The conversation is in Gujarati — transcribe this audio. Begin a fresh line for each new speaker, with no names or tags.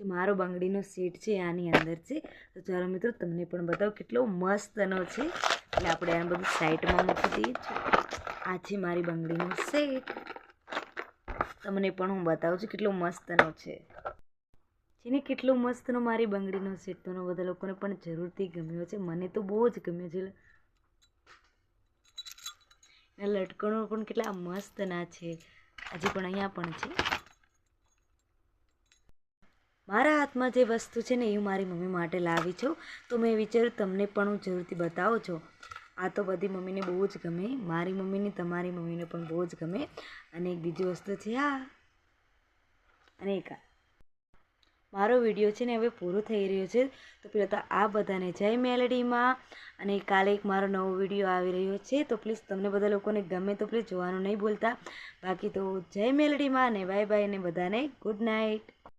જે મારો બંગડીનો સેટ છે, આની અંદર છે. તો ચાલો મિત્રો, તમને પણ બતાવો કેટલો મસ્તનો છે. એટલે આપણે આને બધું સાઈડમાં મૂકી દઈએ. આ છે મારી બંગડીનો સેટ તમને પણ હું બતાવું છું કેટલો મસ્તનો છે. જેને કેટલો મસ્તનો મારી બંગડીનો સેટ તો બધા લોકોને પણ જરૂરથી ગમ્યો છે. મને તો બહુ જ ગમ્યો છે. લટકણો પણ કેટલા મસ્તના છે. હજી પણ અહીંયા પણ છે. મારા હાથમાં જે વસ્તુ છે ને એ મારી મમ્મી માટે લાવી છું. તો મેં વિચાર્યું તમને પણ હું જરૂરથી બતાવું છું. આ તો બધી મમ્મીને બહુ જ ગમે. મારી મમ્મીને, તમારી મમ્મીને પણ બહુ જ ગમે. અને એક બીજી વસ્તુ છે આ અને એક આ. મારો વીડિયો છે ને હવે પૂરો થઈ રહ્યો છે. તો પહેલાં તો આ બધાને જય મેલેડીમાં અને કાલે એક મારો નવો વીડિયો આવી રહ્યો છે. તો પ્લીઝ તમને બધા લોકોને ગમે તો પ્લીઝ જોવાનું નહીં ભૂલતા. બાકી તો જય મેલેડીમાં અને બાય બાય અને બધાને ગુડ નાઇટ